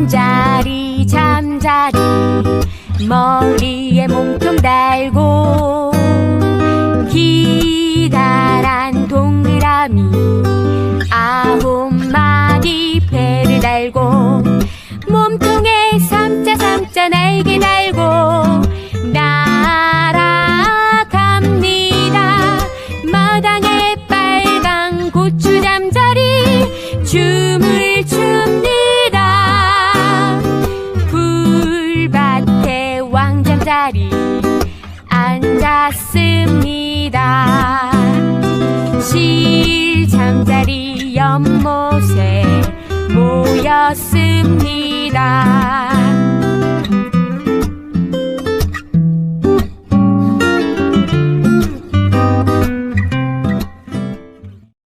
잠자리 잠자리. 머리에 몸통 달고 기다란 동그라미. 아홉 마디 배를 달고 몸통에 삼자 삼자 날개 달고 날아갑니다. 마당에 빨간 고추 잠자리 주물 잠자리 앉았습니다. 실 잠자리 연못에 모였습니다.